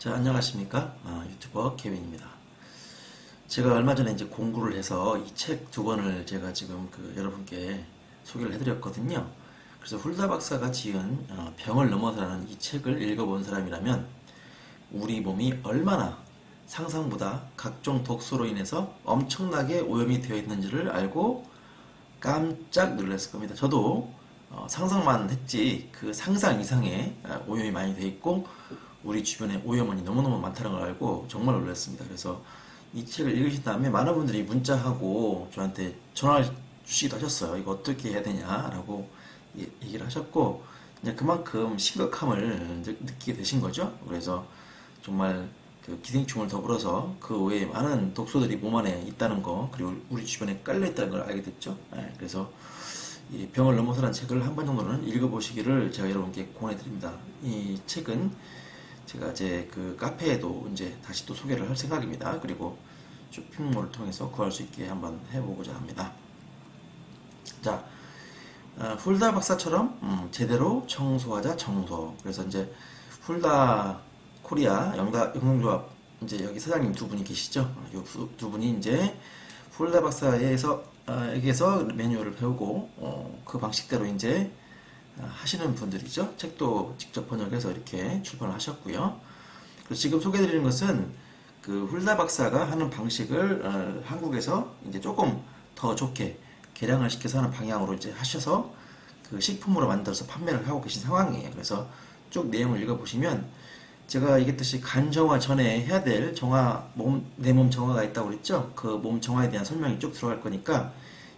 자, 안녕하십니까. 아, 유튜버 케빈입니다. 제가 얼마 전에 이제 공부를 해서 이 책 두 권을 제가 지금 그 여러분께 소개를 해드렸거든요. 그래서 훌다 박사가 지은 어, 병을 넘어서라는 이 책을 읽어본 사람이라면 우리 몸이 얼마나 상상보다 각종 독소로 인해서 엄청나게 오염이 되어 있는지를 알고 깜짝 놀랐을 겁니다. 저도 어, 상상만 했지 그 상상 이상의 아, 오염이 많이 돼 있고 우리 주변에 오염원이 너무너무 많다는 걸 알고 정말 놀랐습니다. 그래서 이 책을 읽으신 다음에 많은 분들이 문자하고 저한테 전화를 주시기도 하셨어요. 이거 어떻게 해야 되냐라고 예- 얘기를 하셨고 이제 그만큼 심각함을 느- 느끼게 되신 거죠. 그래서 정말 그 기생충을 더불어서 그 외에 많은 독소들이 몸 안에 있다는 거 그리고 우리 주변에 깔려 있다는 걸 알게 됐죠. 예, 그래서 이 병을 넘어서라는 책을 한 번 정도는 읽어보시기를 제가 여러분께 권해드립니다. 이 책은 제가 제 그 카페에도 이제 다시 또 소개를 할 생각입니다. 그리고 쇼핑몰을 통해서 구할 수 있게 한번 해보고자 합니다. 자, 어, 훌다 박사처럼 음, 제대로 청소하자 청소. 그래서 이제 훌다 코리아 영다 영농조합 이제 여기 사장님 두 분이 계시죠. 이두 분이 이제 훌다 박사에서 어, 여기에서 매뉴얼을 배우고 어, 그 방식대로 이제 어, 하시는 분들이죠. 책도 직접 번역해서 이렇게 출판을 하셨고요. 지금 소개드리는 것은 그 훌다 박사가 하는 방식을 어, 한국에서 이제 조금 더 좋게 개량을 시켜서 하는 방향으로 이제 하셔서 그 식품으로 만들어서 판매를 하고 계신 상황이에요. 그래서 쭉 내용을 읽어보시면 제가 얘기했듯이 간 정화 전에 해야 될 정화 몸내몸 정화가 있다고 그랬죠. 그 몸 정화에 대한 설명이 쭉 들어갈 거니까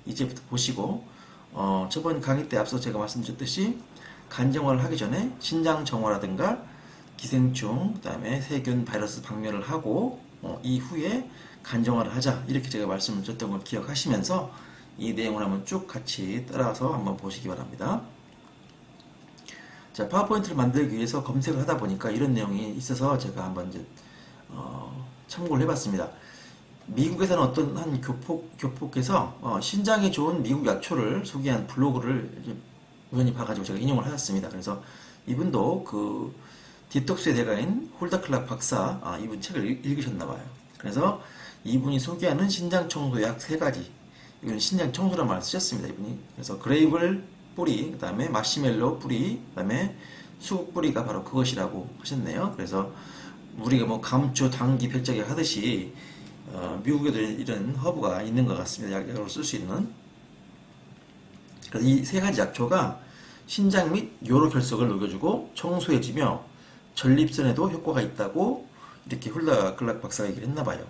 이제부터 보시고 어, 저번 강의 때 앞서 제가 말씀드렸듯이 간 정화를 하기 전에 신장 정화라든가 기생충, 그다음에 세균, 바이러스 박멸을 하고 어, 이후에 간 정화를 하자 이렇게 제가 말씀을 드렸던 걸 기억하시면서 이 내용을 한번 쭉 같이 따라서 한번 보시기 바랍니다. 자, 파워포인트를 만들기 위해서 검색을 하다 보니까 이런 내용이 있어서 제가 한번 이제 어, 참고를 해봤습니다. 미국에서는 어떤 한 교폭 교폭에서 어, 신장에 좋은 미국 약초를 소개한 블로그를 우연히 봐가지고 제가 인용을 하였습니다. 그래서 이분도 그 디톡스의 대가인 홀다클락 박사 아, 이분 책을 읽- 읽으셨나 봐요. 그래서 이분이 소개하는 신장 청소 약 세 가지 이건 신장 청소란 말을 쓰셨습니다. 이분이 그래서 그레이블 뿌리 그다음에 마시멜로 뿌리 그다음에 수국 뿌리가 바로 그것이라고 하셨네요. 그래서 우리가 뭐 감초, 당기, 백작이 하듯이 어, 미국에도 이런 허브가 있는 것 같습니다. 약으로 쓸 수 있는. 그래서 이 세 가지 약초가 신장 및 요로 결석을 녹여주고 청소해주며 전립선에도 효과가 있다고 이렇게 훌라 클락 박사가 얘기를 했나 봐요.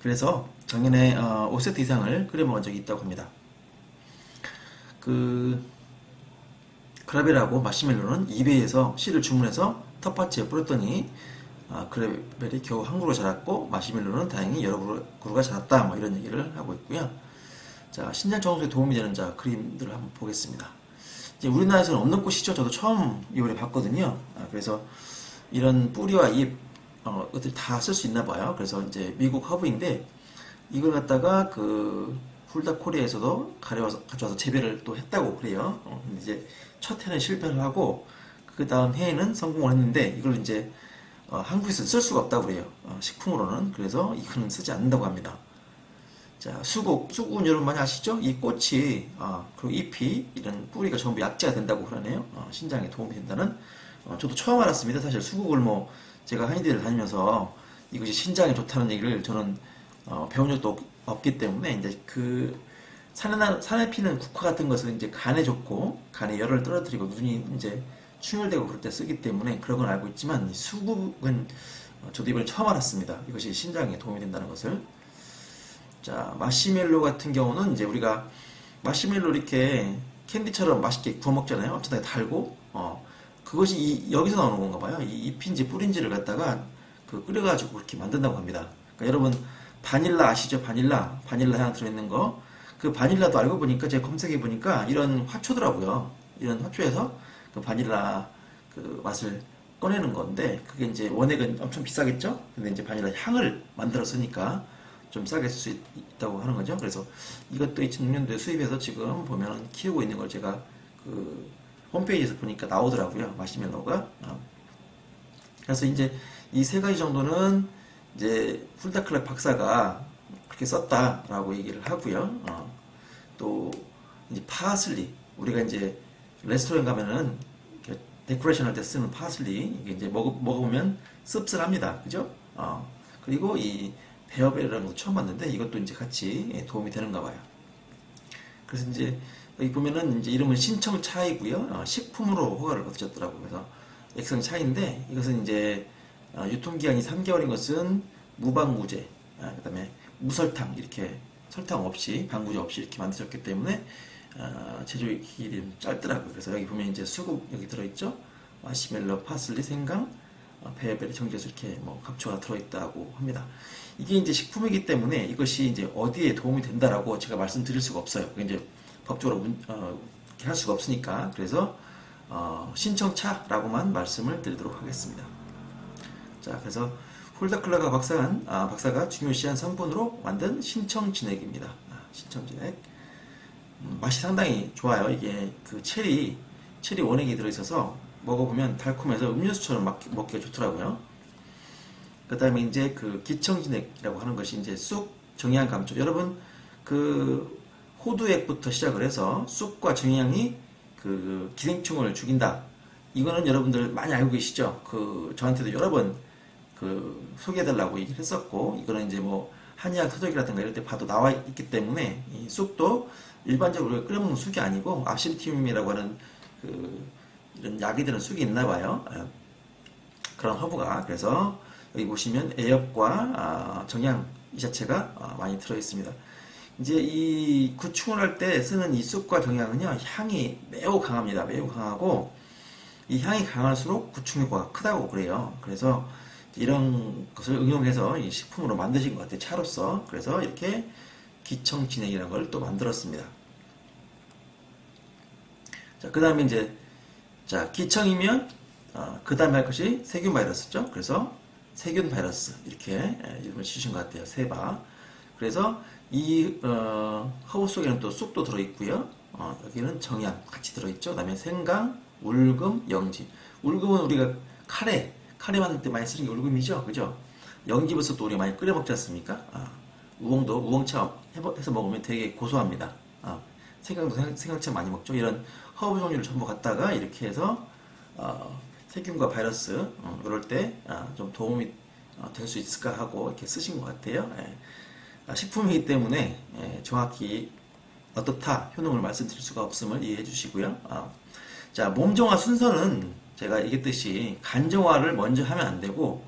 그래서 작년에 어, 5세트 이상을 끓여 먹은 적이 있다고 합니다. 그 그라벨하고 마시멜로는 이베이에서 씨를 주문해서 텃밭에 뿌렸더니 아, 그라벨이 겨우 한 그루 자랐고 마시멜로는 다행히 여러 그루, 그루가 자랐다 뭐 이런 얘기를 하고 있고요. 자 신장 청소에 도움이 되는 자 그림들을 한번 보겠습니다. 이제 우리나라에서는 없는 꽃이죠. 저도 처음 이번에 봤거든요. 아, 그래서 이런 뿌리와 잎 어, 것들 다 쓸 수 있나 봐요. 그래서 이제 미국 허브인데 이걸 갖다가 그 훌다 코리아에서도 가져와서 가져와서 재배를 또 했다고 그래요. 어, 이제 첫 해는 실패를 하고 그 다음 해에는 성공을 했는데 이걸 이제 어, 한국에서 쓸 수가 없다고 그래요. 어, 식품으로는 그래서 이거는 쓰지 않는다고 합니다. 자, 수국, 수국은 여러분 많이 아시죠? 이 꽃이, 아, 그리고 잎이, 이런 뿌리가 전부 약재가 된다고 그러네요. 어, 신장에 도움이 된다는. 어, 저도 처음 알았습니다. 사실 수국을 뭐, 제가 한의대를 다니면서 이것이 신장에 좋다는 얘기를 저는 어, 배운 적도 없, 없기 때문에, 이제 그, 산에, 나- 산에 피는 국화 같은 것은 이제 간에 좋고, 간에 열을 떨어뜨리고, 눈이 이제 충혈되고 그럴 때 쓰기 때문에 그런 건 알고 있지만, 이 수국은 어, 저도 이번에 처음 알았습니다. 이것이 신장에 도움이 된다는 것을. 자, 마시멜로 같은 경우는 이제 우리가 마시멜로 이렇게 캔디처럼 맛있게 구워 먹잖아요. 엄청나게 달고, 어, 그것이 이- 여기서 나오는 건가 봐요. 이 잎인지 뿌린지를 갖다가 그 끓여가지고 그렇게 만든다고 합니다. 그러니까 여러분, 바닐라 아시죠? 바닐라. 바닐라 향 들어있는 거. 그 바닐라도 알고 보니까 제가 검색해 보니까 이런 화초더라고요. 이런 화초에서 그 바닐라 그 맛을 꺼내는 건데, 그게 이제 원액은 엄청 비싸겠죠? 근데 이제 바닐라 향을 만들었으니까 좀 싸게 쓸 수 있다고 하는 거죠. 그래서 이것도 2006년도에 수입해서 지금 보면 키우고 있는 걸 제가 그 홈페이지에서 보니까 나오더라고요. 마시멜로가. 어. 그래서 이제 이 세 가지 정도는 이제 훌다 클락 박사가 그렇게 썼다라고 얘기를 하고요. 어, 또 이제 파슬리 우리가 이제 레스토랑 가면은 데코레이션 할 때 쓰는 파슬리 이게 이제 먹어 먹어보면 씁쓸합니다. 그죠? 어, 그리고 이 베어벨이라는 것도 처음 봤는데 이것도 이제 같이 예, 도움이 되는가 봐요. 그래서 이제 여기 보면은 이제 이름은 신청 차이고요. 어, 식품으로 허가를 받으셨더라고요. 그래서 액상 차인데 이것은 이제 어, 유통기한이 3개월인 것은 무방무제, 아, 그다음에 무설탕 이렇게 설탕 없이 방부제 없이 이렇게 만드셨기 때문에 어, 제조 기일이 좀 짧더라고요. 그래서 여기 보면 이제 수국 여기 들어있죠. 마시멜로, 파슬리, 생강, 어, 베베리 정제수 이렇게 뭐 감초가 들어있다고 합니다. 이게 이제 식품이기 때문에 이것이 이제 어디에 도움이 된다라고 제가 말씀드릴 수가 없어요. 이제 법적으로 문, 어, 할 수가 없으니까 그래서 어, 신청차라고만 말씀을 드리도록 하겠습니다. 자, 그래서 홀더클라가 박사한 아, 박사가 중요시한 성분으로 만든 신청 진액입니다. 아, 신청 진액. 음, 맛이 상당히 좋아요. 이게 그 체리 체리 원액이 들어있어서 먹어보면 달콤해서 음료수처럼 막, 먹기가 좋더라고요. 그 다음에 이제 그 기청진액이라고 하는 것이 이제 쑥 정향 감초. 여러분 그 호두액부터 시작을 해서 쑥과 정향이 그 기생충을 죽인다. 이거는 여러분들 많이 알고 계시죠? 그 저한테도 여러 번 그 소개해달라고 얘기를 했었고 이거는 이제 뭐 한의학 서적이라든가 이럴 때 봐도 나와 있기 때문에 이 쑥도 일반적으로 끓여먹는 쑥이 아니고 압신티움이라고 하는 그 이런 약이 드는 쑥이 있나 봐요. 아, 그런 허브가 그래서 여기 보시면 애엽과 아, 정향 이 자체가 아, 많이 들어 있습니다. 이제 이 구충을 할 때 쓰는 이 쑥과 정향은요 향이 매우 강합니다. 매우 강하고 이 향이 강할수록 구충 효과가 크다고 그래요. 그래서 이런 것을 응용해서 이 식품으로 만드신 것 같아요. 차로서. 그래서 이렇게 기청 진액이라는 걸 또 만들었습니다. 자, 그 다음에 이제, 자, 기청이면, 어, 그 다음에 할 것이 세균 바이러스죠. 그래서 세균 바이러스. 이렇게 예, 이름을 지으신 것 같아요. 세바. 그래서 이, 어, 허브 속에는 또 쑥도 들어있고요. 어, 여기는 정향 같이 들어있죠. 그 다음에 생강, 울금, 영지. 울금은 우리가 카레, 카레 만들 때 많이 쓰는 게 울금이죠. 그죠? 영지버섯도 우리가 많이 끓여 먹지 않습니까? 아, 우엉도 우엉차 해서 먹으면 되게 고소합니다. 아, 생강도 생- 생강차 많이 먹죠. 이런 허브 종류를 전부 갖다가 이렇게 해서 어, 세균과 바이러스 어, 이럴 때좀 도움이 될 수 있을까 하고 이렇게 쓰신 것 같아요. 예. 아, 식품이기 때문에 예, 정확히 어떻다 효능을 말씀드릴 수가 없음을 이해해 주시고요. 아, 자, 몸정화 순서는 제가 얘기했듯이 간정화를 먼저 하면 안 되고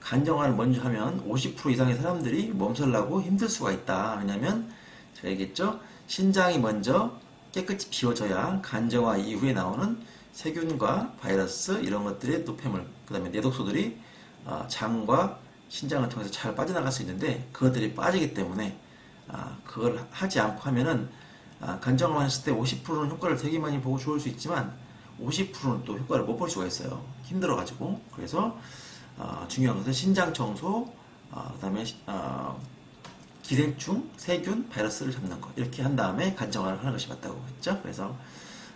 간정화를 먼저 하면 50% 이상의 사람들이 몸살나고 힘들 수가 있다. 왜냐면 제가 얘기했죠. 신장이 먼저 깨끗이 비워져야 간정화 이후에 나오는 세균과 바이러스 이런 것들의 노폐물, 그 다음에 내독소들이 어, 장과 신장을 통해서 잘 빠져나갈 수 있는데 그것들이 빠지기 때문에 아, 그걸 하지 않고 하면은 아, 간정을 했을 때 50%는 효과를 되게 많이 보고 좋을 수 있지만 50%는 또 효과를 못 볼 수가 있어요. 힘들어가지고 그래서 아, 중요한 것은 신장 청소, 아, 그다음에 아, 기생충, 세균, 바이러스를 잡는 것 이렇게 한 다음에 간 정화를 하는 것이 맞다고 했죠. 그래서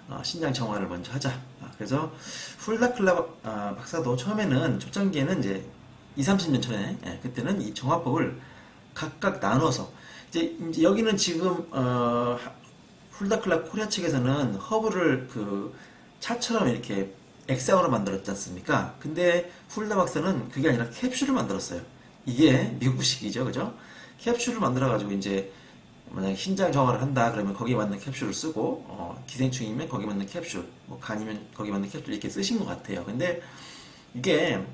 어, 신장 정화를 먼저 하자. 아, 그래서 훌다클라 아, 박사도 처음에는 초창기에는 이제 2, 30년 전에 예, 그때는 이 정화법을 각각 나눠서 이제, 이제 여기는 지금 어, 하- 훌다클라 코리아 측에서는 허브를 그 차처럼 이렇게 액상으로 만들었지 않습니까? 근데 훌다 박사는 그게 아니라 캡슐을 만들었어요. 이게 미국식이죠, 그죠? 캡슐을 만들어가지고 이제 만약에 신장 정화를 한다 그러면 거기에 맞는 캡슐을 쓰고 어, 기생충이면 거기에 맞는 캡슐, 뭐 간이면 거기에 맞는 캡슐 이렇게 쓰신 것 같아요. 근데 이게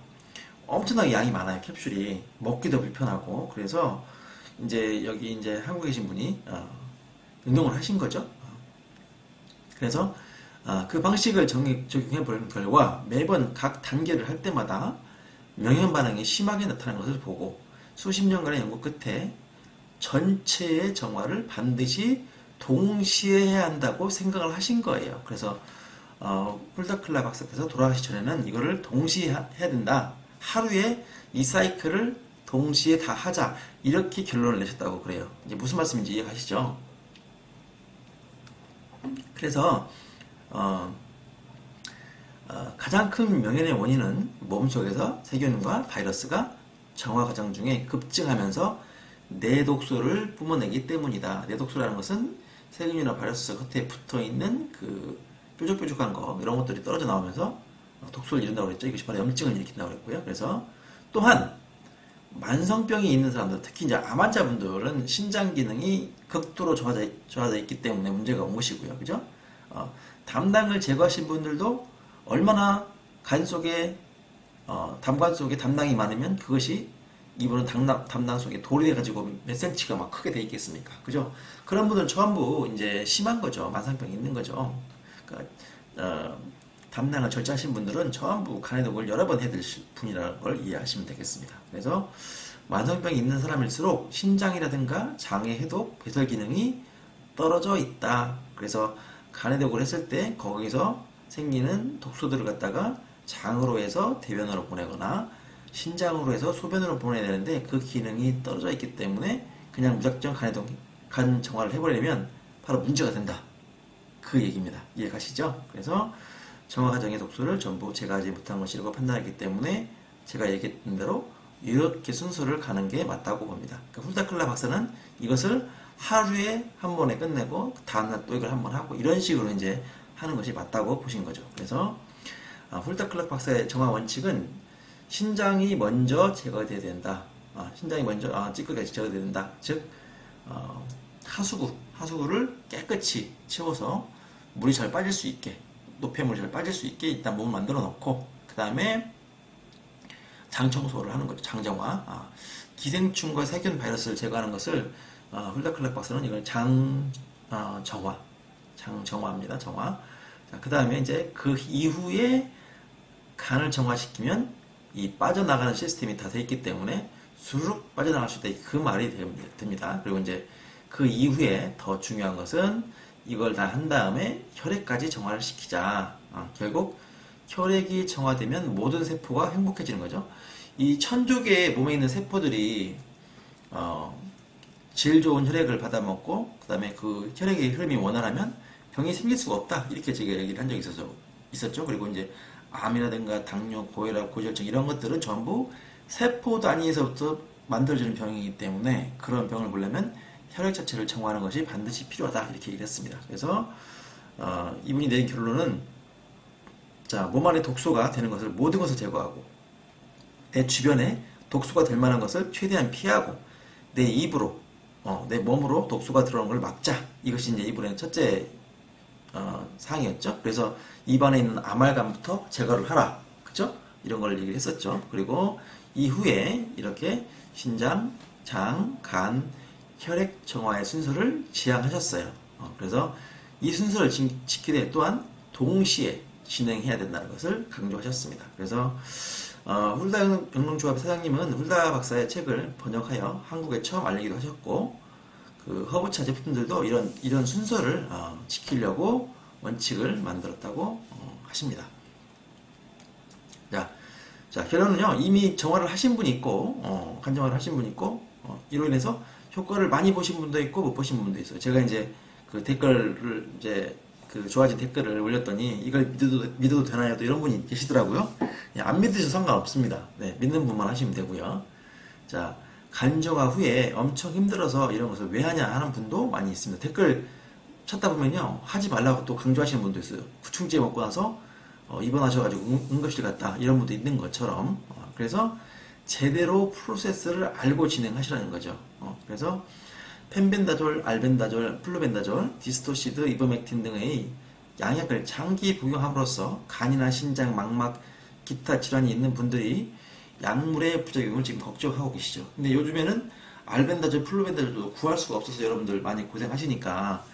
엄청나게 양이 많아요, 캡슐이 먹기도 불편하고 그래서 이제 여기 이제 한국에 계신 분이 어, 응용을 하신 거죠. 어. 그래서 아, 그 방식을 정- 적용해 볼 결과 매번 각 단계를 할 때마다 명현 반응이 심하게 나타나는 것을 보고 수십 년간의 연구 끝에 전체의 정화를 반드시 동시에 해야 한다고 생각을 하신 거예요. 그래서 어, 홀다클라 박사께서 돌아가시 전에는 이거를 동시에 하- 해야 된다. 하루에 이 사이클을 동시에 다 하자. 이렇게 결론을 내셨다고 그래요. 이제 무슨 말씀인지 이해가시죠? 그래서 어, 어, 가장 큰 명현의 원인은 몸속에서 세균과 바이러스가 정화 과정 중에 급증하면서 내독소를 뿜어내기 때문이다. 내독소라는 것은 세균이나 바이러스 겉에 붙어 있는 그 뾰족뾰족한 거 이런 것들이 떨어져 나오면서 독소를 이룬다고 그랬죠. 이것이 바로 염증을 일으킨다고 그랬고요. 그래서 또한 만성병이 있는 사람들, 특히 이제 암 환자분들은 신장 기능이 극도로 좋아져, 좋아져 있기 때문에 문제가 온 것이고요. 그죠? 어, 담당을 제거하신 분들도 얼마나 간 속에, 어, 담관 속에 담낭이 많으면 그것이 이분은 담낭, 담낭 속에 돌이 돼가지고 몇 센치가 막 크게 돼 있겠습니까? 그죠? 그런 분들은 전부 이제 심한 거죠. 만성병이 있는 거죠. 그러니까, 어, 담낭을 절제하신 분들은 전부 간해독을 여러 번 해드실 분이라는 걸 이해하시면 되겠습니다. 그래서 만성병이 있는 사람일수록 신장이라든가 장의 해독, 배설 기능이 떨어져 있다. 그래서 간해독을 했을 때 거기서 생기는 독소들을 갖다가 장으로 해서 대변으로 보내거나 신장으로 해서 소변으로 보내야 되는데 그 기능이 떨어져 있기 때문에 그냥 무작정 간해독, 간 정화를 해버리면 바로 문제가 된다. 그 얘기입니다. 이해 가시죠? 그래서 정화 과정의 독소를 전부 제가 하지 못한 것이라고 판단했기 때문에 제가 얘기했던 대로 이렇게 순서를 가는 게 맞다고 봅니다. 그러니까 훌다클라 박사는 이것을 하루에 한 번에 끝내고 다음날 또 이걸 한 번 하고 이런 식으로 이제 하는 것이 맞다고 보신 거죠. 그래서 아, 훌다클락 박사의 정화 원칙은 신장이 먼저 제거돼야 된다. 아, 신장이 먼저 아, 찌꺼기가 제거돼야 된다. 즉 어, 하수구 하수구를 깨끗이 채워서 물이 잘 빠질 수 있게 노폐물이 잘 빠질 수 있게 일단 몸을 만들어 놓고 그 다음에 장 청소를 하는 거죠. 장정화. 아, 기생충과 세균 바이러스를 제거하는 것을 어, 훌다클락 박사는 이걸 장 어, 정화, 장 정화입니다. 정화. 자, 그 다음에 이제 그 이후에 간을 정화시키면 이 빠져나가는 시스템이 다 돼 있기 때문에 수룩 빠져나갈 수 있다. 그 말이 됩니다. 그리고 이제 그 이후에 더 중요한 것은 이걸 다 한 다음에 혈액까지 정화를 시키자. 어, 결국 혈액이 정화되면 모든 세포가 행복해지는 거죠. 이 천조개의 몸에 있는 세포들이 어, 질 좋은 혈액을 받아먹고 그 다음에 그 혈액의 흐름이 원활하면 병이 생길 수가 없다 이렇게 제가 얘기를 한 적이 있어서 있었죠. 그리고 이제 암이라든가 당뇨, 고혈압, 고지혈증 이런 것들은 전부 세포 단위에서부터 만들어지는 병이기 때문에 그런 병을 보려면 혈액 자체를 정화하는 것이 반드시 필요하다 이렇게 얘기를 했습니다. 그래서 어, 이분이 내린 결론은 자, 몸 안에 독소가 되는 것을 모든 것을 제거하고 내 주변에 독소가 될 만한 것을 최대한 피하고 내 입으로 어, 내 몸으로 독소가 들어오는 걸 막자. 이것이 이제 이분의 첫째 어, 사항이었죠. 그래서 입안에 있는 아말감부터 제거를 하라. 그죠? 이런 걸 얘기를 했었죠. 그리고 이후에 이렇게 신장, 장, 간, 혈액 정화의 순서를 지향하셨어요. 어, 그래서 이 순서를 지, 지키되 또한 동시에 진행해야 된다는 것을 강조하셨습니다. 그래서 어, 훌다 영농조합 사장님은 훌다 박사의 책을 번역하여 한국에 처음 알리기도 하셨고 그 허브차 제품들도 이런 이런 순서를 어, 지키려고 원칙을 만들었다고 어, 하십니다. 자, 자 결론은요 이미 정화를 하신 분이 있고 어, 간정화를 하신 분이 있고 어, 이로 인해서 효과를 많이 보신 분도 있고 못 보신 분도 있어요. 제가 이제 그 댓글을 이제 그 좋아진 댓글을 올렸더니 이걸 믿어도, 믿어도 되나요? 또 이런 분이 계시더라고요. 예, 안 믿으셔도 상관없습니다. 네, 믿는 분만 하시면 되고요. 자, 간정화 후에 엄청 힘들어서 이런 것을 왜 하냐 하는 분도 많이 있습니다. 댓글 찾다 보면요. 하지 말라고 또 강조하시는 분도 있어요. 구충제 먹고 나서 어, 입원하셔가지고 응, 응급실 갔다 이런 분도 있는 것처럼 어, 그래서 제대로 프로세스를 알고 진행하시라는 거죠. 어, 그래서 펜벤다졸, 알벤다졸, 플루벤다졸, 디스토시드, 이버맥틴 등의 양약을 장기 복용함으로써 간이나 신장, 망막, 기타 질환이 있는 분들이 약물의 부작용을 지금 걱정하고 계시죠. 근데 요즘에는 알벤다졸, 플루벤다졸도 구할 수가 없어서 여러분들 많이 고생하시니까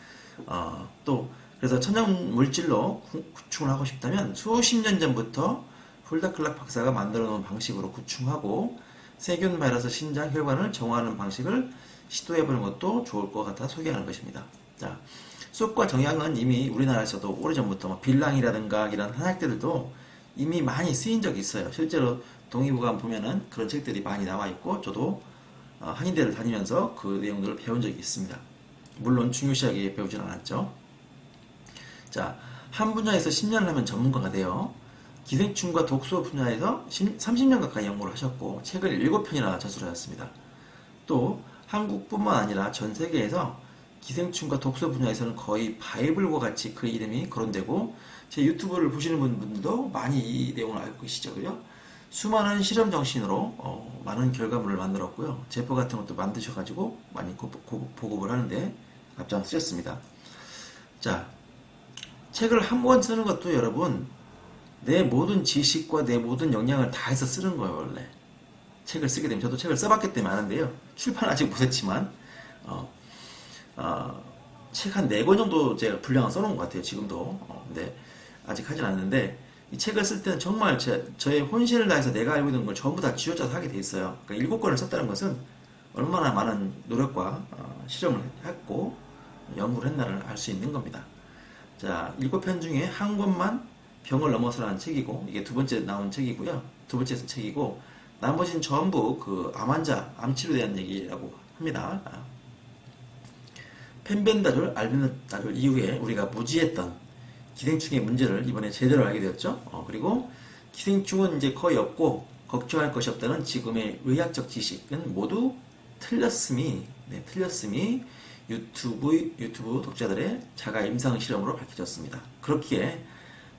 어, 또 그래서 천연 물질로 구충을 하고 싶다면 수십 년 전부터 훌다클락 박사가 만들어 놓은 방식으로 구충하고 세균 바이러스 신장 혈관을 정화하는 방식을 시도해보는 것도 좋을 것 같아 소개하는 것입니다. 자, 쑥과 정약은 이미 우리나라에서도 오래전부터 뭐 빌랑이라든가 이런 한약들도 이미 많이 쓰인 적이 있어요. 실제로 동의보감 보면은 그런 책들이 많이 나와 있고 저도 어, 한의대를 다니면서 그 내용들을 배운 적이 있습니다. 물론 중요시하게 배우진 않았죠. 자, 한 분야에서 10년을 하면 전문가가 돼요. 기생충과 독소 분야에서 30년 가까이 연구를 하셨고 책을 7편이나 저술하였습니다. 또 한국뿐만 아니라 전 세계에서 기생충과 독소 분야에서는 거의 바이블과 같이 그 이름이 거론되고 제 유튜브를 보시는 분들도 많이 이 내용을 알고 계시죠, 그죠? 수많은 실험 정신으로 어, 많은 결과물을 만들었고요. 제품 같은 것도 만드셔가지고 많이 고- 고- 보급을 하는데 앞장쓰셨습니다. 자, 책을 한 권 쓰는 것도 여러분 내 모든 지식과 내 모든 역량을 다해서 쓰는 거예요, 원래. 책을 쓰게 되면 저도 책을 써봤기 때문에 아는데요. 출판 아직 못했지만 어, 어, 책한 네 권 정도 제가 분량을 써놓은 것 같아요. 지금도. 어, 근데 아직 하진 않는데 이 책을 쓸 때는 정말 제, 저의 혼신을 다해서 내가 알고 있는 걸 전부 다 쥐어짜서 하게 돼 있어요. 그러니까 일곱 권을 썼다는 것은 얼마나 많은 노력과 어, 실험을 했고 연구를 했나를 알 수 있는 겁니다. 자, 일곱 편 중에 한 권만 병을 넘어서라는 책이고 이게 두 번째 나온 책이고요. 두 번째 책이고 나머지는 전부 그 암 환자, 암 치료에 대한 얘기라고 합니다. 아. 펜벤다졸, 알벤다졸 이후에 우리가 무지했던 기생충의 문제를 이번에 제대로 알게 되었죠. 어, 그리고 기생충은 이제 거의 없고 걱정할 것이 없다는 지금의 의학적 지식은 모두 틀렸음이 네, 틀렸음이 유튜브 유튜브 독자들의 자가 임상 실험으로 밝혀졌습니다. 그렇기에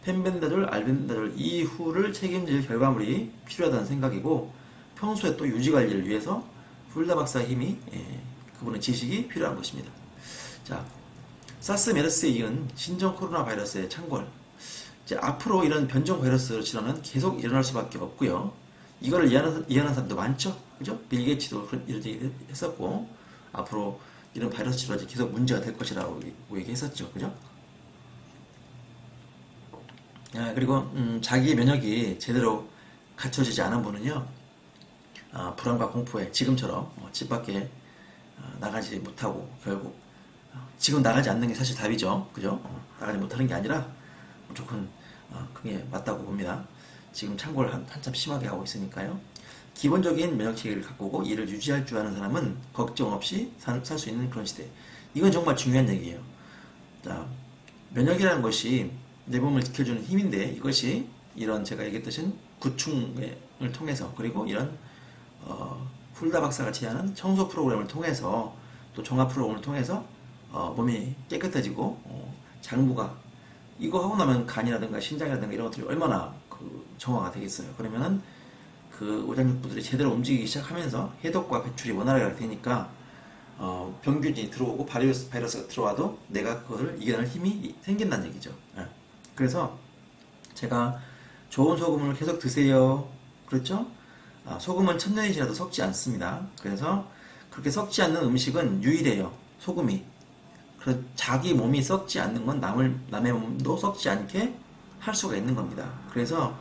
펜벤다졸, 알벤다졸 이후를 책임질 결과물이 필요하다는 생각이고 평소에 또 유지 관리를 위해서 훌다 박사 힘이 예, 그분의 지식이 필요한 것입니다. 자, 사스 메르스에 이은 신종 코로나 바이러스의 창궐. 이제 앞으로 이런 변종 바이러스 질환은 계속 일어날 수밖에 없고요. 이거를 예언한, 예언한 사람도 많죠. 그죠? 빌 게이츠도 이런 얘기 했었고, 앞으로 이런 바이러스 질환이 계속 문제가 될 것이라고 얘기했었죠. 그죠? 아, 그리고 음, 자기 면역이 제대로 갖춰지지 않은 분은요, 아, 불안과 공포에 지금처럼 어, 집 밖에 어, 나가지 못하고 결국 어, 지금 나가지 않는 게 사실 답이죠. 그죠? 어, 나가지 못하는 게 아니라 무조건 어, 그게 맞다고 봅니다. 지금 창고를 한, 한참 심하게 하고 있으니까요. 기본적인 면역 체계를 갖고 오고 이를 유지할 줄 아는 사람은 걱정 없이 살 수 있는 그런 시대. 이건 정말 중요한 얘기예요. 자, 면역이라는 것이 내 몸을 지켜주는 힘인데 이것이 이런 제가 얘기했듯이 구충을 통해서 그리고 이런 어, 훌다 박사가 제안한 청소 프로그램을 통해서 또 종합 프로그램을 통해서 어, 몸이 깨끗해지고 어, 장부가 이거 하고 나면 간이라든가 신장이라든가 이런 것들이 얼마나 그 정화가 되겠어요. 그러면은 그 오장육부들이 제대로 움직이기 시작하면서 해독과 배출이 원활하게 되니까 어, 병균이 들어오고 바이러스, 바이러스가 들어와도 내가 그거를 이겨낼 힘이 생긴다는 얘기죠. 예. 그래서 제가 좋은 소금을 계속 드세요. 그렇죠? 아, 소금은 천년이 지나도 썩지 않습니다. 그래서 그렇게 썩지 않는 음식은 유일해요. 소금이. 자기 몸이 썩지 않는 건 남을, 남의 몸도 썩지 않게 할 수가 있는 겁니다. 그래서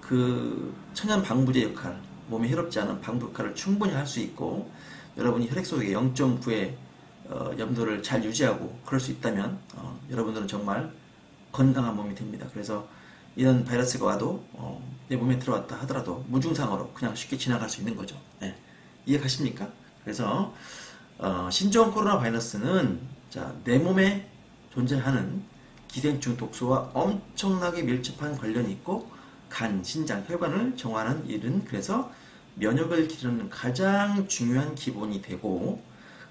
그 천연 방부제 역할, 몸에 해롭지 않은 방부 역할을 충분히 할 수 있고, 여러분이 혈액 속에 0.9의 어, 염도를 잘 유지하고 그럴 수 있다면, 어, 여러분들은 정말 건강한 몸이 됩니다. 그래서 이런 바이러스가 와도 어, 내 몸에 들어왔다 하더라도 무증상으로 그냥 쉽게 지나갈 수 있는 거죠. 예. 이해 가십니까? 그래서 어, 신종 코로나 바이러스는 자, 내 몸에 존재하는 기생충 독소와 엄청나게 밀접한 관련이 있고 간, 신장, 혈관을 정화하는 일은 그래서 면역을 기르는 가장 중요한 기본이 되고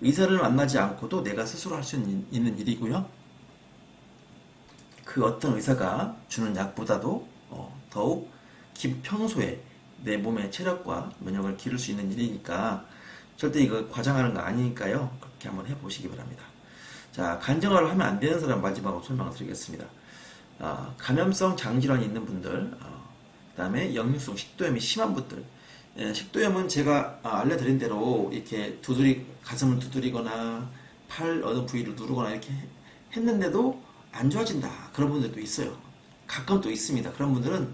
의사를 만나지 않고도 내가 스스로 할 수 있는 일이고요. 그 어떤 의사가 주는 약보다도 어, 더욱 기- 평소에 내 몸의 체력과 면역을 기를 수 있는 일이니까 절대 이거 과장하는 거 아니니까요. 그렇게 한번 해보시기 바랍니다. 자, 간정화를 하면 안 되는 사람 마지막으로 설명을 드리겠습니다. 아, 감염성 장질환이 있는 분들, 그 다음에 역류성 식도염이 심한 분들. 예, 식도염은 제가 아, 알려드린 대로 이렇게 두드리, 가슴을 두드리거나 팔 어느 부위를 누르거나 이렇게 해- 했는데도 안 좋아진다. 그런 분들도 있어요. 가끔 또 있습니다. 그런 분들은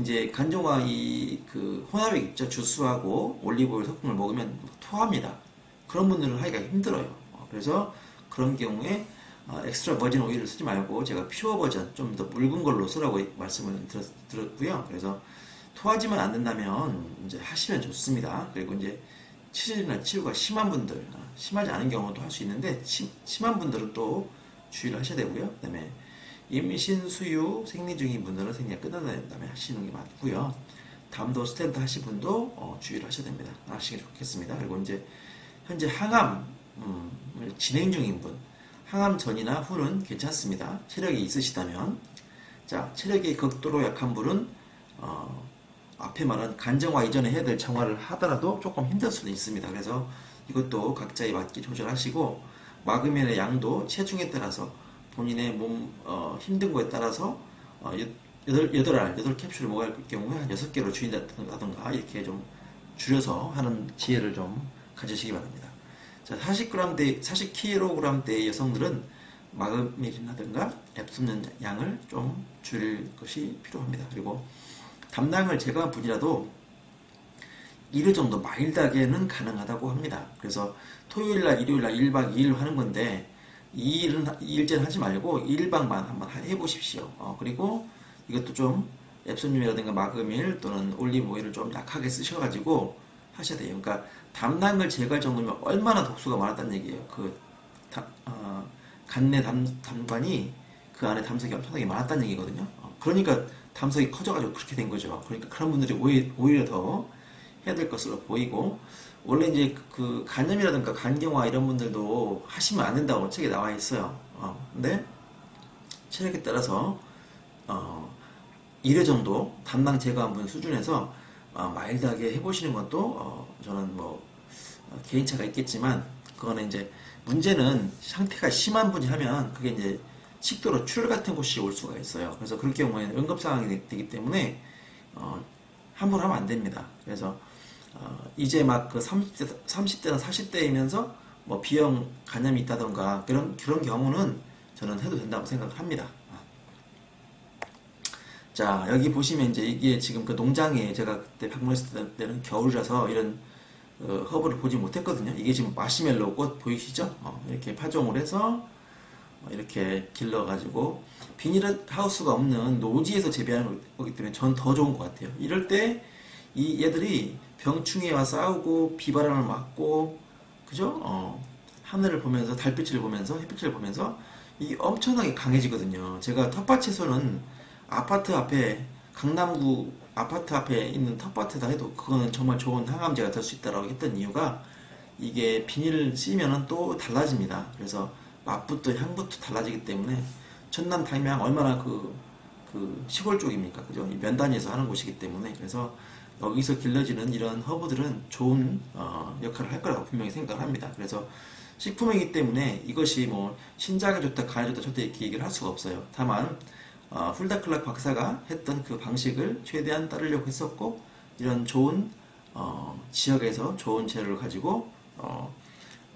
이제 간종화 이그 혼합액 있죠. 주스하고 올리브오일 섞음을 먹으면 토합니다. 그런 분들은 하기가 힘들어요. 어, 그래서 그런 경우에 어, 엑스트라 버진 오일을 쓰지 말고 제가 퓨어 버전 좀 더 묽은 걸로 쓰라고 말씀을 드렸, 드렸고요. 그래서 토하지만 안 된다면 이제 하시면 좋습니다. 그리고 이제 치질이나 치유가 심한 분들, 어, 심하지 않은 경우도 할 수 있는데 심, 심한 분들은 또 주의를 하셔야 되고요. 그 다음에 임신, 수유, 생리 중인 분들은 생리가 끝난 다음에 하시는 게 맞고요. 담도 스탠드 하신 분도 어, 주의를 하셔야 됩니다. 하시기 좋겠습니다. 그리고 이제 현재 항암을 진행 중인 분, 항암 전이나 후는 괜찮습니다. 체력이 있으시다면, 자 체력이 극도로 약한 분은 어, 앞에 말한 간정화 이전에 해야 될 정화를 하더라도 조금 힘들 수도 있습니다. 그래서 이것도 각자에 맞게 조절하시고 마그맨의 양도 체중에 따라서 본인의 몸 어, 힘든 거에 따라서 어, 여- 여덟 여덟 알 여덟 캡슐을 먹을 경우에 한 여섯 개로 줄인다든가 이렇게 좀 줄여서 하는 지혜를 좀 가지시기 바랍니다. 자, 40g 대 40kg 대 여성들은 마그네슘이라든가 앱소는 양을 좀 줄일 것이 필요합니다. 그리고 담낭을 제거한 분이라도 1회 정도 마일드하게는 가능하다고 합니다. 그래서 토요일날, 일요일날 1박 2일 하는 건데 2일은 2일째는 하지 말고 1박만 한번 해보십시오. 어, 그리고 이것도 좀 앱소늄이라든가 마그밀 또는 올리브 오일을 좀 약하게 쓰셔가지고 하셔야 돼요. 그러니까 담낭을 제거할 정도면 얼마나 독소가 많았다는 얘기예요. 그 다- 어, 간내 담, 담관이 그 안에 담석이 엄청나게 많았다는 얘기거든요. 어, 그러니까 담석이 커져가지고 그렇게 된 거죠. 그러니까 그런 분들이 오히- 오히려 더 해야 될 것으로 보이고 원래 이제 그 간염이라든가 간경화 이런 분들도 하시면 안 된다고 책에 나와 있어요. 어, 근데 체력에 따라서 어, 1회 정도 담낭 제거한 분 수준에서 어, 마일드하게 해보시는 것도 어, 저는 뭐 어, 개인차가 있겠지만 그거는 이제 문제는 상태가 심한 분이 하면 그게 이제 식도로 출혈 같은 곳이 올 수가 있어요. 그래서 그럴 경우에는 응급 상황이 되- 되기 때문에 어, 함부로 하면 안 됩니다. 그래서 어, 이제 막 그 30대, 30대나 40대이면서 뭐 비형 간염이 있다던가 그런 그런 경우는 저는 해도 된다고 생각을 합니다. 아. 자 여기 보시면 이제 이게 지금 그 농장에 제가 그때 방문했을 때는 겨울이라서 이런 어, 허브를 보지 못했거든요. 이게 지금 마시멜로 꽃 보이시죠? 어, 이렇게 파종을 해서 어, 이렇게 길러가지고 비닐 하우스가 없는 노지에서 재배하는 거기 때문에 전 더 좋은 것 같아요. 이럴 때 이 얘들이 병충해 와 싸우고 비바람을 맞고 그죠? 어, 하늘을 보면서 달빛을 보면서 햇빛을 보면서 이게 엄청나게 강해지거든요. 제가 텃밭에서는 아파트 앞에 강남구 아파트 앞에 있는 텃밭에다 해도 그거는 정말 좋은 항암제가 될 수 있다라고 했던 이유가 이게 비닐을 씌면은 또 달라집니다. 그래서 맛부터 향부터 달라지기 때문에 전남 담양 얼마나 그, 그 시골 쪽입니까? 그죠? 이 면단위에서 하는 곳이기 때문에 그래서 여기서 길러지는 이런 허브들은 좋은 어, 역할을 할 거라고 분명히 생각을 합니다. 그래서 식품이기 때문에 이것이 뭐 신장에 좋다, 간에 좋다, 좋다 이렇게 얘기를 할 수가 없어요. 다만 어, 훌다 클락 박사가 했던 그 방식을 최대한 따르려고 했었고 이런 좋은 어, 지역에서 좋은 재료를 가지고 어,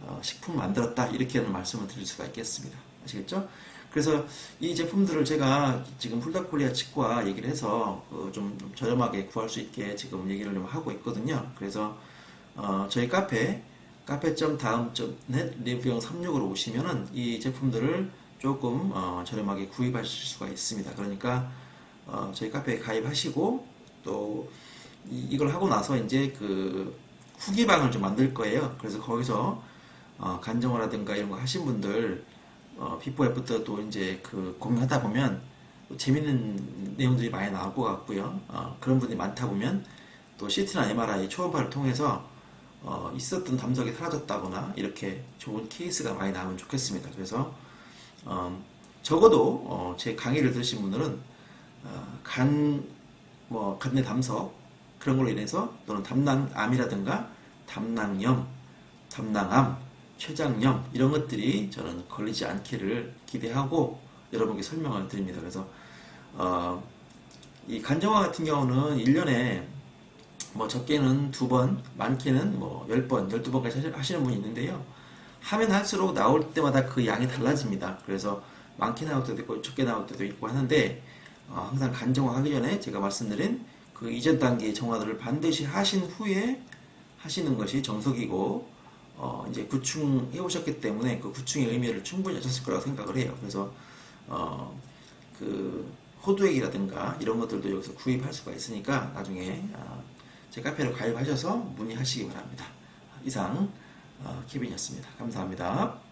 어, 식품 만들었다 이렇게는 말씀을 드릴 수가 있겠습니다. 아시겠죠? 그래서 이 제품들을 제가 지금 훌다코리아 치과 얘기를 해서 어, 좀 저렴하게 구할 수 있게 지금 얘기를 좀 하고 있거든요. 그래서 어, 저희 카페 카페.다음.net 리뷰형 36으로 오시면은 이 제품들을 조금 어, 저렴하게 구입하실 수가 있습니다. 그러니까 어, 저희 카페에 가입하시고 또 이, 이걸 하고 나서 이제 그 후기방을 좀 만들 거예요. 그래서 거기서 어, 간정화라든가 이런 거 하신 분들 어, 비포 애프터 또 이제 그 공유하다 보면 또 재밌는 내용들이 많이 나올 것 같고요. 어, 그런 분들이 많다 보면 또 CT나 MRI 초음파를 통해서 어, 있었던 담석이 사라졌다거나 이렇게 좋은 케이스가 많이 나오면 좋겠습니다. 그래서 어, 적어도 어, 제 강의를 들으신 분들은 어, 간, 뭐 간내 담석 그런 걸로 인해서 또는 담낭암이라든가 담낭염, 담낭암, 췌장염 이런 것들이 저는 걸리지 않기를 기대하고 여러분께 설명을 드립니다. 그래서 어, 이 간정화 같은 경우는 1년에 뭐 적게는 두 번, 많게는 뭐 10번, 12번까지 하시는 분이 있는데요. 하면 할수록 나올 때마다 그 양이 달라집니다. 그래서 많게 나올 때도 있고 적게 나올 때도 있고 하는데 어, 항상 간정화 하기 전에 제가 말씀드린 그 이전 단계의 정화들을 반드시 하신 후에 하시는 것이 정석이고 어, 이제 구충 해 오셨기 때문에 그 구충의 의미를 충분히 하셨을 거라고 생각을 해요. 그래서 어, 그 호두액이라든가 이런 것들도 여기서 구입할 수가 있으니까 나중에 어, 제 카페로 가입하셔서 문의하시기 바랍니다. 이상 어, 케빈이었습니다. 감사합니다.